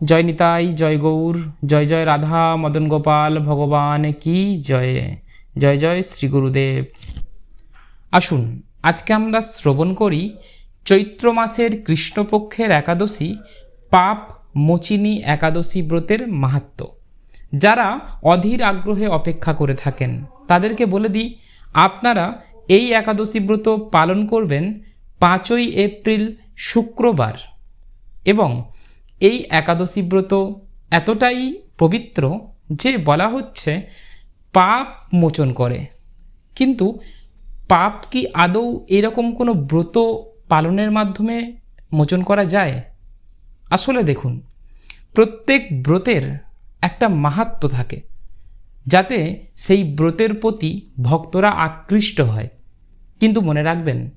জয় নিতাই, জয় গৌর, জয় জয় রাধা, মদন গোপাল, ভগবান কি জয়? জয় জয় শ্রী গুরুদেব। আসুন, আজকে আমরা শ্রবণ করি চৈত্র মাসের কৃষ্ণপক্ষের একাদশী, পাপ মোচিনী একাদশী ব্রতের মাহাত্ম্য যারা অধীর আগ্রহে অপেক্ষা করে থাকেন, তাদেরকে বলে দিই, আপনারা এই একাদশী ব্রত পালন করবেন পাঁচই এপ্রিল শুক্রবার এবং এই একাদশী ব্রত এতটাই পবিত্র যে বলা হচ্ছে পাপ মোচন করে। কিন্তু পাপ কি আদৌ এরকম কোনো ব্রত পালনের মাধ্যমে মোচন করা যায়? আসলে দেখুন, প্রত্যেক ব্রতের একটা মাহাত্ম থাকে, যাতে সেই ব্রতের প্রতি ভক্তরা আকৃষ্ট হয়। কিন্তু মনে রাখবেন,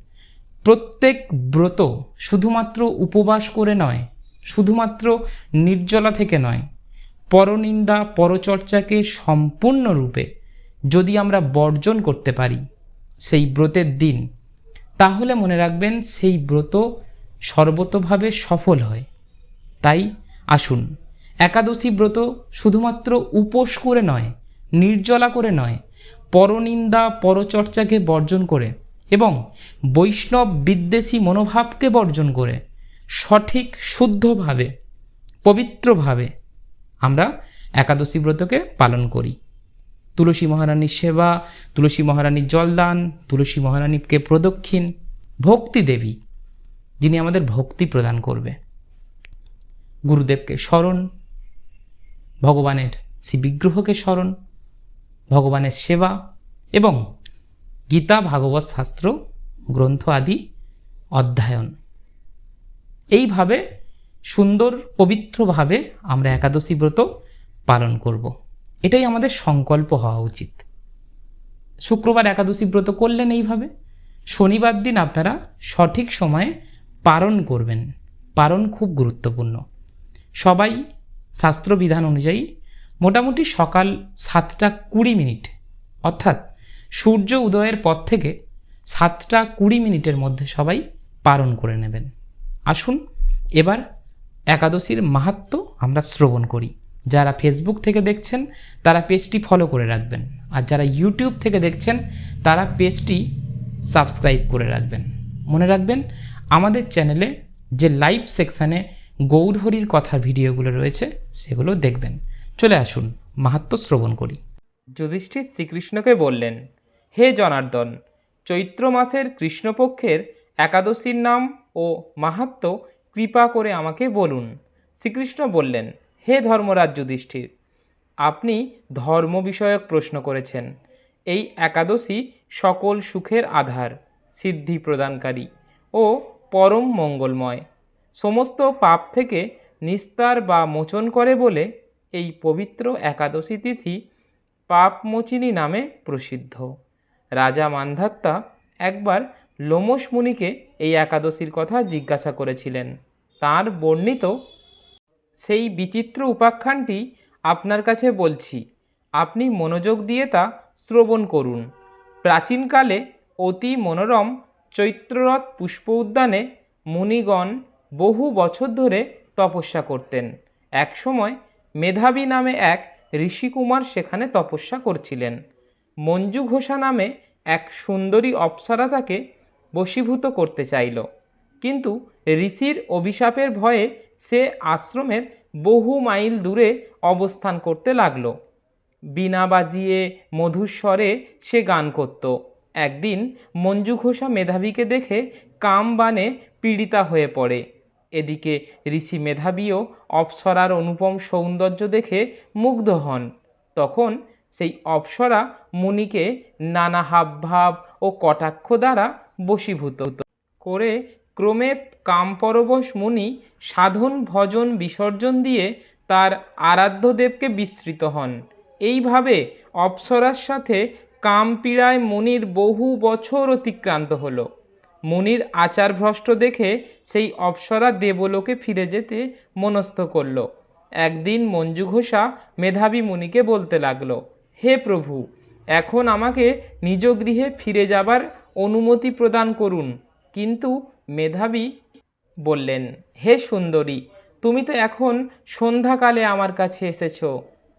প্রত্যেক ব্রত শুধুমাত্র উপবাস করে নয় শুধুমাত্র নির্জলা থেকে নয়, পরনিন্দা পরচর্চাকে সম্পূর্ণরূপে যদি আমরা বর্জন করতে পারি সেই ব্রতের দিন, তাহলে মনে রাখবেন সেই ব্রত সর্বতভাবে সফল হয়। তাই আসুন, একাদশী ব্রত শুধুমাত্র উপোস করে নয়, নির্জলা করে নয়, পরনিন্দা পরচর্চাকে বর্জন করে এবং বৈষ্ণব বিদ্বেষী মনোভাবকে বর্জন করে সঠিক, শুদ্ধভাবে, পবিত্রভাবে আমরা একাদশী ব্রতকে পালন করি। তুলসী মহারানীর সেবা, তুলসী মহারানীর জলদান, তুলসী মহারানীকে প্রদক্ষিণ, ভক্তি দেবী, যিনি আমাদের ভক্তি প্রদান করবে। গুরুদেবকে স্মরণ, ভগবানের শ্রী বিগ্রহকে স্মরণ, ভগবানের সেবা এবং গীতা, ভাগবত শাস্ত্র, গ্রন্থ আদি অধ্যয়ন। এইভাবে সুন্দর, পবিত্রভাবে আমরা একাদশী ব্রত পালন করব। এটাই আমাদের সংকল্প হওয়া উচিত। শুক্রবার একাদশী ব্রত করলেন এইভাবে। শনিবার দিন আপনারা সঠিক সময়ে পালন করবেন। পালন খুব গুরুত্বপূর্ণ। সবাই শাস্ত্রবিধান অনুযায়ী মোটামুটি সকাল সাতটা কুড়ি মিনিট, অর্থাৎ সূর্য উদয়ের পর থেকে সাতটা কুড়ি মিনিটের মধ্যে সবাই পালন করে নেবেন। আসুন এবার একাদশীর মাহাত্ম আমরা শ্রবণ করি। যারা ফেসবুক থেকে দেখছেন, তারা পেজটি ফলো করে রাখবেন। আর যারা ইউটিউব থেকে দেখছেন, তারা পেজটি সাবস্ক্রাইব করে রাখবেন। মনে রাখবেন, আমাদের চ্যানেলে যে লাইভ সেকশানে গৌরহরির কথার ভিডিওগুলো রয়েছে, সেগুলো দেখবেন। চলে আসুন, মাহাত্ম শ্রবণ করি। যুধিষ্ঠির শ্রীকৃষ্ণকে বললেন, হে জনার্দন, চৈত্র মাসের কৃষ্ণপক্ষের একাদশীর নাম ও মাহাত্ম কৃপা করে আমাকে বলুন। শ্রীকৃষ্ণ বললেন, হে ধর্মরাজ যুধিষ্ঠির, আপনি ধর্ম বিষয়ক প্রশ্ন করেছেন। এই একাদশী সকল সুখের আধার, সিদ্ধি প্রদানকারী ও পরম মঙ্গলময়। সমস্ত পাপ থেকে নিস্তার বা মোচন করে বলে এই পবিত্র একাদশী তিথি পাপমোচিনী নামে প্রসিদ্ধ। রাজা মান্ধাত্তা একবার লোমস মুনিকে এই একাদশীর কথা জিজ্ঞাসা করেছিলেন। তার বর্ণিত সেই বিচিত্র উপাখ্যানটি আপনার কাছে বলছি, আপনি মনোযোগ দিয়ে তা শ্রবণ করুন। প্রাচীনকালে অতি মনোরম চৈত্ররথ পুষ্প উদ্যানে মুনিগণ বহু বছর ধরে তপস্যা করতেন। একসময় মেধাবী নামে এক ঋষিকুমার সেখানে তপস্যা করছিলেন। মঞ্জু ঘোষা নামে এক সুন্দরী অপ্সরা তাকে বশীভূত করতে চাইল। কিন্তু ঋষির অভিশাপের ভয়ে সে আশ্রমের বহু মাইল দূরে অবস্থান করতে লাগল। বীণা বাজিয়ে মধুস্বরে সে গান করত। একদিন মঞ্জু ঘোষা মেধাবীকে দেখে কাম বানে পীড়িতা হয়ে পড়ে। এদিকে ঋষি মেধাবীও অপ্সরার অনুপম সৌন্দর্য দেখে মুগ্ধ হন। তখন সেই অপ্সরা মুনিকে নানা হাবভাব ও কটাক্ষ দ্বারা বশীভূত। করে ক্রমে কামপরবশ মুনি সাধন ভজন বিসর্জন দিয়ে তার আরাধ্য দেবকে বিস্মৃত হন। এইভাবে অপ্সরার সাথে কামপীড়ায় মুনির বহু বছর অতিক্রান্ত হলো। মুনির আচার ভ্রষ্ট দেখে সেই অপ্সরা দেবলোকে ফিরে যেতে মনস্থ করল। একদিন মঞ্জু ঘোষা মেধাবী মুনিকে বলতে লাগল, হে প্রভু, এখন আমাকে নিজ গৃহে ফিরে যাবার অনুমতি প্রদান করুন। কিন্তু মেধাবী বললেন, হে সুন্দরী, তুমি তো এখন সন্ধ্যাকালে আমার কাছে এসেছ।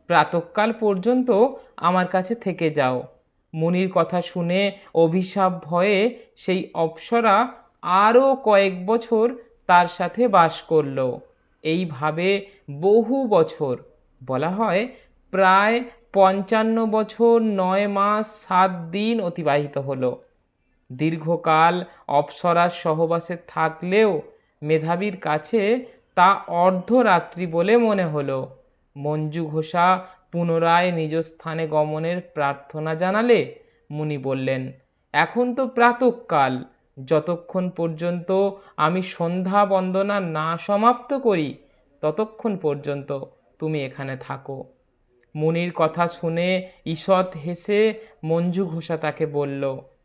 প্রাতকাল পর্যন্ত আমার কাছে থেকে যাও। মুনির কথা শুনে অভিশাপ ভয়ে সেই অপ্সরা আরও কয়েক বছর তার সাথে বাস করল। এইভাবে বহু বছর, বলা হয় প্রায় পঞ্চান্ন বছর নয় মাস সাত দিন অতিবাহিত হলো। দীর্ঘকাল অপ্সরার সহবাসে থাকলেও মেধাবীর কাছে তা অর্ধরাত্রি বলে মনে হলো। মঞ্জু ঘোষা পুনরায় নিজ স্থানে গমনের প্রার্থনা জানালে মুনি বললেন, এখন তো প্রাতকাল। যতক্ষণ পর্যন্ত আমি সন্ধ্যা বন্দনা না সমাপ্ত করি, ততক্ষণ পর্যন্ত তুমি এখানে থাকো। মুনির কথা শুনে ঈষৎ হেসে মঞ্জু ঘোষা তাকে বলল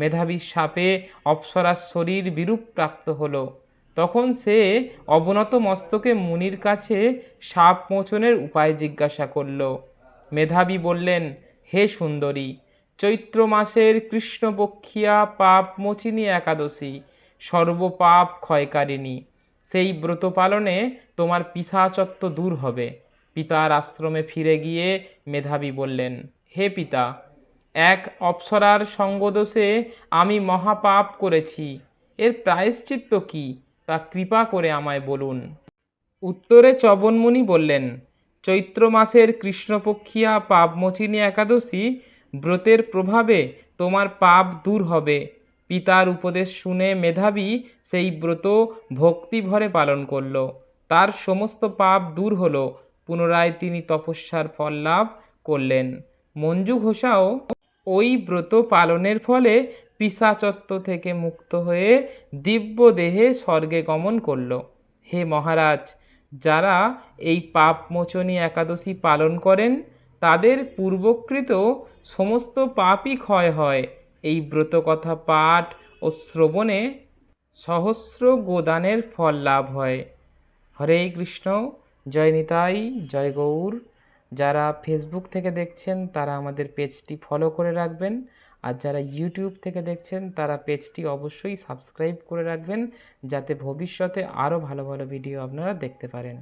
মেধাবীর সাপে অপ্সরার শরীর বিরূপ প্রাপ্ত হলো। তখন সে অবনত মস্তকে মুনির কাছে সাপ মোচনের উপায় জিজ্ঞাসা করল। মেধাবী বললেন, হে সুন্দরী, চৈত্র মাসের কৃষ্ণপক্ষিয়া পাপ মোচিনী একাদশী, সর্বপাপ ক্ষয়কারিণী। সেই ব্রত পালনে তোমার পিসাচত্ব দূর হবে। পিতার আশ্রমে ফিরে গিয়ে মেধাবী বললেন, হে পিতা এক অপ্সরার সঙ্গদোষে আমি মহাপাপ করেছি। এর প্রায়শ্চিত্ত কি? তা কৃপা করে আমায় বলুন। উত্তরে চবনমুনি বললেন, চৈত্র মাসের কৃষ্ণপক্ষিয়া পাপমোচিনী একাদশী ব্রতের প্রভাবে তোমার পাপ দূর হবে। পিতার উপদেশ শুনে মেধাবী সেই ব্রত ভক্তি ভরে পালন করল। তার সমস্ত পাপ দূর হলো। পুনরায় তিনি তপস্যার ফল লাভ করলেন। মঞ্জু ঘোষাও ওই ব্রত পালনের ফলে পিসাচত্ব থেকে মুক্ত হয়ে দিব্য দেহে স্বর্গে গমন করল। হে মহারাজ, যারা এই পাপমোচনী একাদশী পালন করেন, তাদের পূর্বকৃত সমস্ত পাপই ক্ষয় হয়। এই ব্রতকথা পাঠ ও শ্রবণে সহস্র গোদানের ফল লাভ হয়। হরে কৃষ্ণ, জয় নিতাই, জয় গৌর। যারা ফেসবুক থেকে দেখছেন, তারা আমাদের পেজটি ফলো করে রাখবেন। আর যারা ইউটিউব থেকে দেখছেন, তারা পেজটি অবশ্যই সাবস্ক্রাইব করে রাখবেন, যাতে ভবিষ্যতে আরও ভালো ভালো ভিডিও আপনারা দেখতে পারেন।